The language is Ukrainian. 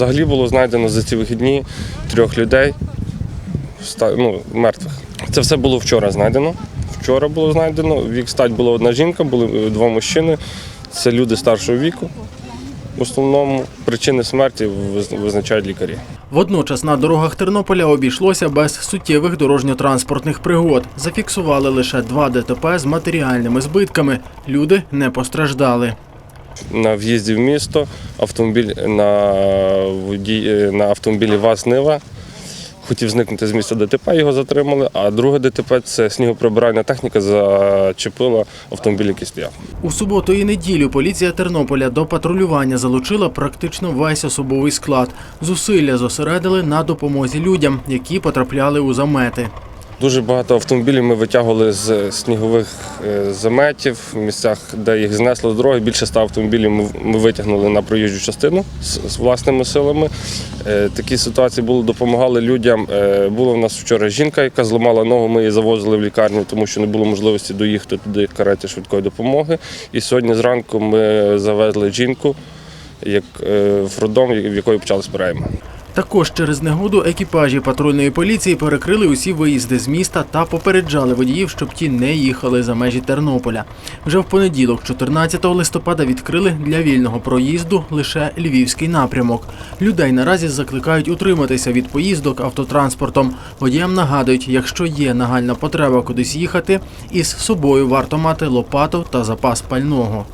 Взагалі було знайдено за ці вихідні трьох людей ну, мертвих. Це все було вчора знайдено. Вчора було знайдено. Вік стать була одна жінка, були е, два мужчини. Це люди старшого віку. В основному причини смерті виз- визначають лікарі. Водночас на дорогах Тернополя обійшлося без суттєвих дорожньо-транспортних пригод. Зафіксували лише два ДТП з матеріальними збитками. Люди не постраждали. На в'їзді в місто автомобіль на, водій, е, на автомобілі ВАЗ-Нива хотів зникнути з місця ДТП, його затримали. А друге ДТП це снігоприбиральна техніка зачепила автомобіль, який стояв. У суботу і неділю поліція Тернополя до патрулювання залучила практично весь особовий склад. Зусилля зосередили на допомозі людям, які потрапляли у замети. Дуже багато автомобілів ми витягували з снігових е, заметів в місцях, де їх знесло з дороги. Більше ста автомобілів ми, витягнули на проїжджу частину з, власними силами. Е, Такі ситуації були, допомагали людям. Е, Була в нас вчора жінка, яка зламала ногу. Ми її завозили в лікарню, тому що не було можливості доїхати туди кареті швидкої допомоги. І сьогодні зранку ми завезли жінку як в роддом, в якої почали збираємо. Також через негоду екіпажі патрульної поліції перекрили усі виїзди з міста та попереджали водіїв, щоб ті не їхали за межі Тернополя. Вже в понеділок, 14 листопада, відкрили для вільного проїзду лише львівський напрямок. Людей наразі закликають утриматися від поїздок автотранспортом. Водіям нагадують, якщо є нагальна потреба кудись їхати, із собою варто мати лопату та запас пального.